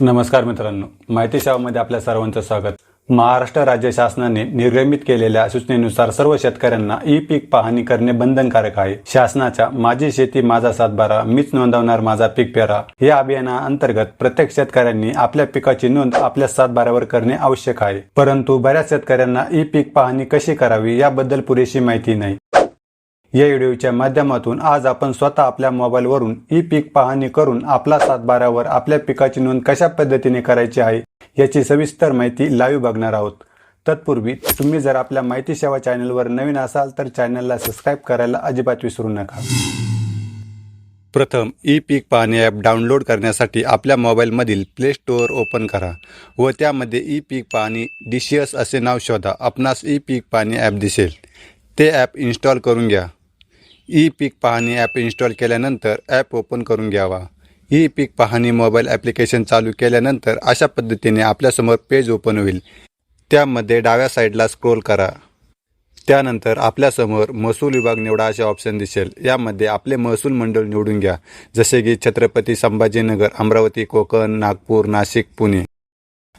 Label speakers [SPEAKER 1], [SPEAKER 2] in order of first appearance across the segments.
[SPEAKER 1] नमस्कार मित्रांनो माहिती सेवामध्ये आपल्या सर्वांचं स्वागत. महाराष्ट्र राज्य शासनाने निर्गमित केलेल्या सूचनेनुसार सर्व शेतकऱ्यांना ई पीक पाहणी करणे बंधनकारक आहे. शासनाच्या माझी शेती माझा सातबारा मीच नोंदवणार माझा पीक पेरा या अभियानाअंतर्गत प्रत्येक शेतकऱ्यांनी आपल्या पिकाची नोंद आपल्या सातबाऱ्यावर करणे आवश्यक आहे. परंतु बऱ्याच शेतकऱ्यांना ई पीक पाहणी कशी करावी याबद्दल पुरेशी माहिती नाही. या व्हिडिओच्या माध्यमातून आज आपण स्वतः आपल्या मोबाईलवरून ई पीक पाहणी करून आपला सातबारावर आपल्या पिकाची नोंद कशा पद्धतीने करायची आहे याची सविस्तर माहिती लाईव्ह बघणार आहोत. तत्पूर्वी तुम्ही जर आपल्या माहिती सेवा चॅनलवर नवीन असाल तर चॅनलला सबस्क्राईब करायला अजिबात विसरू नका. प्रथम ई पीक पाहणी ॲप डाउनलोड करण्यासाठी आपल्या मोबाईलमधील प्ले स्टोअर ओपन करा व त्यामध्ये ई पीक पाहणी डिशियस असे नाव शोधा. आपणास ई पीक पाहणी ॲप दिसेल. ते ॲप इन्स्टॉल करून घ्या. ई पीक पाहणी ॲप इन्स्टॉल केल्यानंतर ॲप ओपन करून घ्यावा. ई पीक पाहणी मोबाईल ॲप्लिकेशन चालू केल्यानंतर अशा पद्धतीने आपल्यासमोर पेज ओपन होईल. त्यामध्ये डाव्या साईडला स्क्रोल करा. त्यानंतर आपल्यासमोर महसूल विभाग निवडा असे ऑप्शन दिसेल. यामध्ये आपले महसूल मंडळ निवडून घ्या. जसे की छत्रपती संभाजीनगर अमरावती कोकण नागपूर नाशिक पुणे.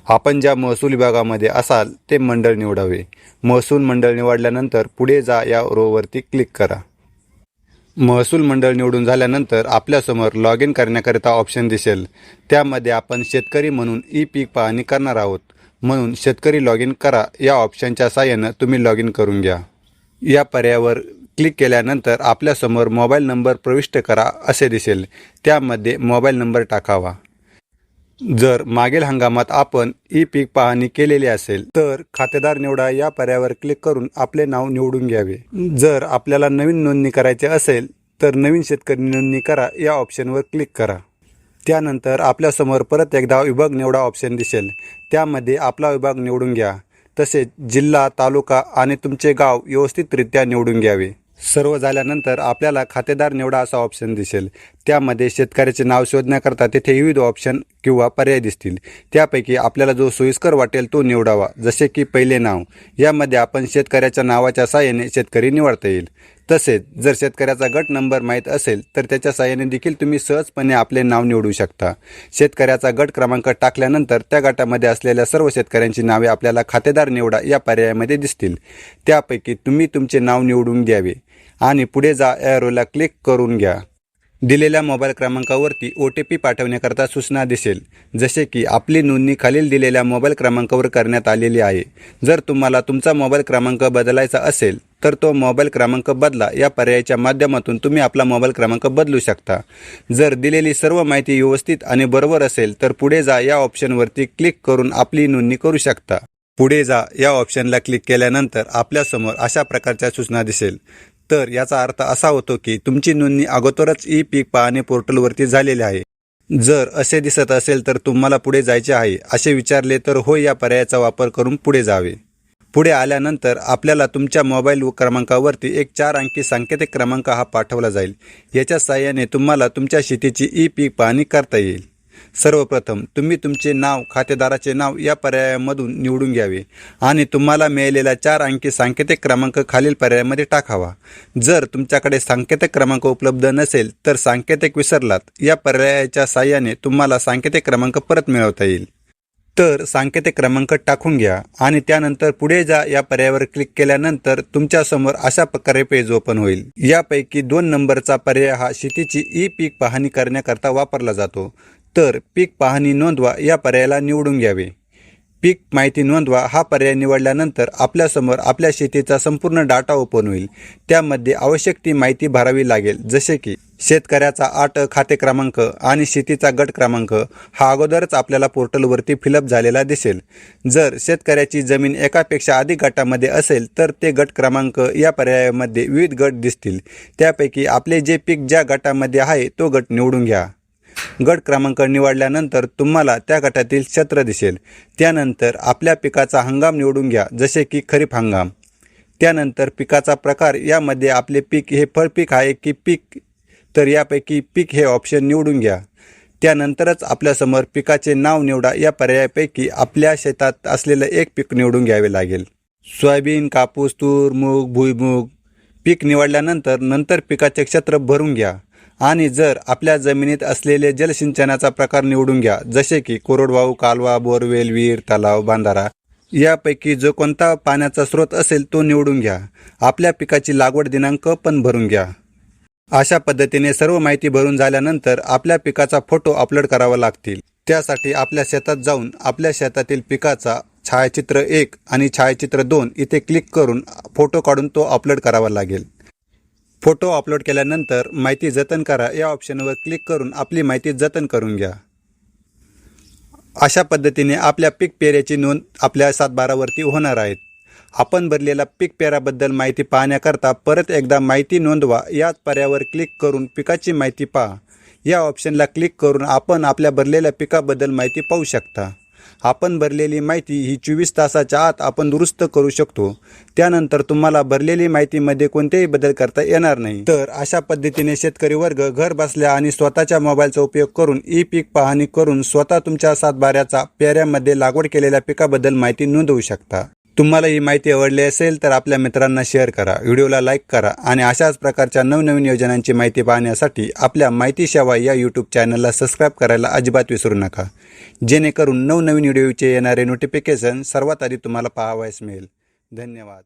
[SPEAKER 1] आपण ज्या महसूल विभागामध्ये असाल ते मंडळ निवडावे. महसूल मंडळ निवडल्यानंतर पुढे जा या रोवरती क्लिक करा. महसूल मंडळ निवडून झाल्यानंतर आपल्यासमोर लॉग इन करण्याकरिता ऑप्शन दिसेल. त्यामध्ये आपण शेतकरी म्हणून ई पीक पाहणी करणार आहोत. म्हणून शेतकरी लॉग इन करा. या ऑप्शनच्या साहाय्यानं तुम्ही लॉग इन करून घ्या. या पर्यायावर क्लिक केल्यानंतर आपल्यासमोर मोबाईल नंबर प्रविष्ट करा असे दिसेल. त्यामध्ये मोबाईल नंबर टाकावा. जर मागील हंगामात आपण ई पीक पाहणी केलेली असेल तर खातेदार निवडा या पर्यायावर क्लिक करून आपले नाव निवडून घ्यावे. जर आपल्याला नवीन नोंदणी करायची असेल तर नवीन शेतकरी नोंदणी करा या ऑप्शनवर क्लिक करा. त्यानंतर आपल्यासमोर परत एकदा विभाग निवडा ऑप्शन दिसेल. त्यामध्ये आपला विभाग निवडून घ्या. तसेच जिल्हा तालुका आणि तुमचे गाव व्यवस्थितरित्या निवडून घ्यावे. सर्व झाल्यानंतर आपल्याला खातेदार निवडा असा ऑप्शन दिसेल. त्यामध्ये शेतकऱ्याचे नाव शोधण्याकरता तेथे विविध ऑप्शन किंवा पर्याय दिसतील. त्यापैकी आपल्याला जो सोयीस्कर वाटेल तो निवडावा जसे की पहिले नाव. यामध्ये आपण शेतकऱ्याच्या नावाच्या साहाय्याने शेतकरी निवडता येईल. तसेच जर शेतकऱ्याचा गट नंबर माहीत असेल तर त्याच्या साहाय्याने देखील तुम्ही सहजपणे आपले नाव निवडू शकता. शेतकऱ्याचा गट क्रमांक टाकल्यानंतर त्या गटामध्ये असलेल्या सर्व शेतकऱ्यांची नावे आपल्याला खातेदार निवडा या पर्यायामध्ये दिसतील. त्यापैकी तुम्ही तुमचे नाव निवडून द्यावे आणि पुढे जा एरोला क्लिक करून घ्या. दिलेल्या मोबाईल क्रमांकावरती ओ टी पी पाठवण्याकरता सूचना दिसेल. जसे की आपली नोंदणी खालील दिलेल्या मोबाईल क्रमांकावर करण्यात आलेली आहे. जर तुम्हाला तुमचा मोबाईल क्रमांक बदलायचा असेल तर तो मोबाईल क्रमांक बदला. या पर्यायाच्या माध्यमातून तुम्ही आपला मोबाईल क्रमांक बदलू शकता. जर दिलेली सर्व माहिती व्यवस्थित आणि बरोबर असेल तर पुढे जा या ऑप्शनवरती क्लिक करून आपली नोंदणी करू शकता. पुढे जा या ऑप्शनला क्लिक केल्यानंतर आपल्यासमोर अशा प्रकारच्या सूचना दिसेल. तर याचा अर्थ असा होतो की तुमची नोंदणी अगोदरच ई पीक पाहणी पोर्टलवरती झालेली आहे. जर असे दिसत असेल तर तुम्हाला पुढे जायचे आहे असे विचारले तर हो या पर्यायाचा वापर करून पुढे जावे. पुढे आल्यानंतर आपल्याला तुमच्या मोबाईल क्रमांकावरती एक चार अंकी सांकेतिक क्रमांक हा पाठवला जाईल. याच्या साहाय्याने तुम्हाला तुमच्या शेतीची ई पीक पाहणी करता येईल. सर्वप्रथम तुम्ही तुमचे नाव खातेदाराचे नाव या पर्यायामधून निवडून घ्यावे आणि तुम्हाला मिळालेला चार अंकी सांकेतिक क्रमांक खालील पर्यायामध्ये टाकावा. जर तुमच्याकडे सांकेतिक क्रमांक उपलब्ध नसेल तर सांकेतिक विसरलात. या पर्यायाच्या साहाय्याने तुम्हाला सांकेतिक क्रमांक परत मिळवता येईल. तर सांकेतिक क्रमांक टाकून घ्या आणि त्यानंतर पुढे जा या पर्यायावर क्लिक केल्यानंतर तुमच्यासमोर अशा प्रकारे पेज ओपन होईल. यापैकी दोन नंबरचा पर्याय हा शेतीची ई पीक पाहणी करण्याकरता वापरला जातो. तर पीक पाहणी नोंदवा या पर्यायाला निवडून घ्यावे. पीक माहिती नोंदवा हा पर्याय निवडल्यानंतर आपल्यासमोर आपल्या शेतीचा संपूर्ण डाटा ओपन होईल. त्यामध्ये आवश्यक ती माहिती भरावी लागेल. जसे की शेतकऱ्याचा आट खाते क्रमांक आणि शेतीचा गट क्रमांक हा अगोदरच आपल्याला पोर्टलवरती फिलअप झालेला दिसेल. जर शेतकऱ्याची जमीन एकापेक्षा अधिक गटामध्ये असेल तर ते गट क्रमांक या पर्यायामध्ये विविध गट दिसतील. त्यापैकी आपले जे पीक ज्या गटामध्ये आहे तो गट निवडून घ्या. गट क्रमांक निवडल्यानंतर तुम्हाला त्या गटातील क्षेत्र दिसेल. त्यानंतर आपल्या पिकाचा हंगाम निवडून घ्या जसे की खरीप हंगाम. त्यानंतर पिकाचा प्रकार यामध्ये आपले पीक हे फळपीक आहे की पीक तर यापैकी पीक हे ऑप्शन निवडून घ्या. त्यानंतरच आपल्यासमोर पिकाचे नाव निवडा या पर्यायापैकी आपल्या शेतात असलेलं एक पीक निवडून घ्यावे लागेल. सोयाबीन कापूस तूर मूग भुईमूग पीक निवडल्यानंतर नंतर पिकाचे क्षेत्र भरून घ्या. आणि जर आपल्या जमिनीत असलेले जलसिंचनाचा प्रकार निवडून घ्या जसे की कोरडवाहू कालवा बोरवेल विहीर तलाव बांधारा यापैकी जो कोणता पाण्याचा स्रोत असेल तो निवडून घ्या. आपल्या पिकाची लागवड दिनांक पण भरून घ्या. अशा पद्धतीने सर्व माहिती भरून झाल्यानंतर आपल्या पिकाचा फोटो अपलोड करावा लागतील. त्यासाठी आपल्या शेतात जाऊन आपल्या शेतातील पिकाचा छायाचित्र एक आणि छायाचित्र दोन इथे क्लिक करून फोटो काढून तो अपलोड करावा लागेल. फोटो अपलोड केल्यानंतर माहिती जतन करा. या ऑप्शनवर क्लिक करून आपली माहिती जतन करून घ्या. अशा पद्धतीने आपल्या पीक पेऱ्याची नोंद आपल्या सातबारावरती होणार आहेत आपण भरलेल्या पीक पेराबद्दल माहिती पाहण्याकरता परत एकदा माहिती नोंदवा. याच पर्यावर क्लिक करून पिकाची माहिती पहा. या ऑप्शनला क्लिक करून आपण आपल्या भरलेल्या पिकाबद्दल माहिती पाहू शकता. आपण भरलेली माहिती ही चोवीस तासाच्या आत आपण दुरुस्त करू शकतो. त्यानंतर तुम्हाला भरलेली माहितीमध्ये कोणतेही बदल करता येणार नाही. तर अशा पद्धतीने शेतकरी वर्ग घर बसल्या आणि स्वतःच्या मोबाईलचा उपयोग करून ई पीक पाहणी करून स्वतः तुमच्या सातबाऱ्याचा पेऱ्यामध्ये लागवड केलेल्या पिकाबद्दल माहिती नोंदवू शकता. तुम्हाला ही माहिती आवडली असेल तर आपल्या मित्रांना शेअर करा. व्हिडिओला लाईक करा आणि अशाच प्रकारच्या नवनवीन योजनांची माहिती पाहण्यासाठी आपल्या माहिती सेवा या यूट्यूब चॅनलला सबस्क्राईब करायला अजिबात विसरू नका. जेणेकरून नवनवीन व्हिडिओचे येणारे नोटिफिकेशन सर्वात आधी तुम्हाला पाहावयास मिळेल. धन्यवाद.